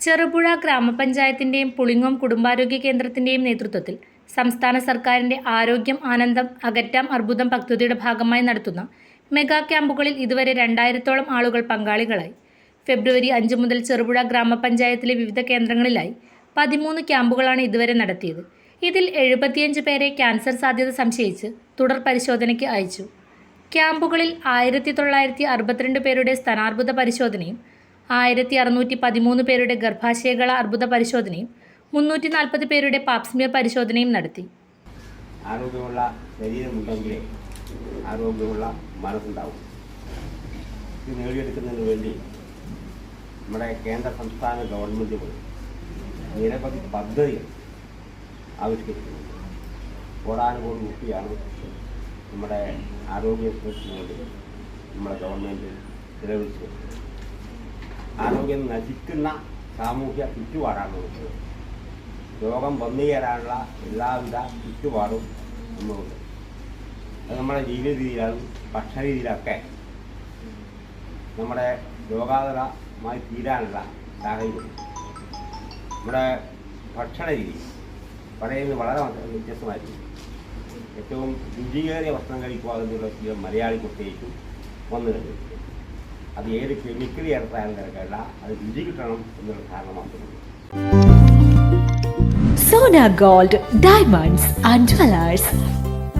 ചെറുപുഴ ഗ്രാമപഞ്ചായത്തിന്റെയും പുളിങ്ങോം കുടുംബാരോഗ്യ കേന്ദ്രത്തിന്റെയും നേതൃത്വത്തിൽ സംസ്ഥാന സർക്കാരിന്റെ ആരോഗ്യം ആനന്ദം അകറ്റാം അർബുദം പദ്ധതിയുടെ ഭാഗമായി നടത്തുന്ന മെഗാ ക്യാമ്പുകളിൽ ഇതുവരെ രണ്ടായിരത്തോളം ആളുകൾ പങ്കാളികളായി. ഫെബ്രുവരി അഞ്ച് മുതൽ ചെറുപുഴ ഗ്രാമപഞ്ചായത്തിലെ വിവിധ കേന്ദ്രങ്ങളിലായി പതിമൂന്ന് ക്യാമ്പുകളാണ് ഇതുവരെ നടത്തിയത്. ഇതിൽ എഴുപത്തിയഞ്ച് പേരെ ക്യാൻസർ സാധ്യത സംശയിച്ച് തുടർ പരിശോധനയ്ക്ക് അയച്ചു. ക്യാമ്പുകളിൽ ആയിരത്തി തൊള്ളായിരത്തി അറുപത്തിരണ്ട് പേരുടെ സ്ഥാനാർബുദ പരിശോധനയും ആയിരത്തി അറുന്നൂറ്റി പതിമൂന്ന് പേരുടെ ഗർഭാശയകള അർബുദ പരിശോധനയും മുന്നൂറ്റി നാൽപ്പത് പേരുടെ പാപ്സ്മിയർ പരിശോധനയും നടത്തി. ആരോഗ്യമുള്ള ശരീരമുണ്ടെങ്കിലേ ആരോഗ്യമുള്ള മനസ്സുണ്ടാവും. ഇത് നേടിയെടുക്കുന്നതിന് വേണ്ടി നമ്മുടെ കേന്ദ്ര സംസ്ഥാന ഗവൺമെന്റുകൾ നിരവധി പദ്ധതികൾ ആവിഷ്കരിക്കുന്നു കോടാനുകോടി രൂപയാണ് നമ്മുടെ ആരോഗ്യ ഇൻഷുറൻസിന് വേണ്ടി നമ്മുടെ ഗവൺമെന്റ് ചിലവഴിച്ചു ആരോഗ്യം നശിക്കുന്ന സാമൂഹ്യ ചുറ്റുപാടാണ് നമുക്ക് രോഗം വന്നു ചേരാനുള്ള എല്ലാവിധ ചുറ്റുപാടും നമ്മളുണ്ട്. അത് നമ്മുടെ ജീവിത രീതിയിലാണ് ഭക്ഷണ രീതിയിലൊക്കെ നമ്മുടെ രോഗാതരമായി തീരാനുള്ള സാഹചര്യം. നമ്മുടെ ഭക്ഷണ രീതി പറയുന്നത് വളരെ വ്യത്യസ്തമായിരിക്കും. ഏറ്റവും രുചിയേറിയ വസ്ത്രം കഴിക്കുക എന്നുള്ള ശീലം മലയാളി കുട്ടിയേക്കും വന്നു കഴിഞ്ഞു. അത് ഏത് കെമിക്കൽ ചേർത്താലും തിരക്കല്ല അത് രുചി കിട്ടണം എന്നുള്ള ധാരണ മാത്രമേ Sona gold diamonds and jewellers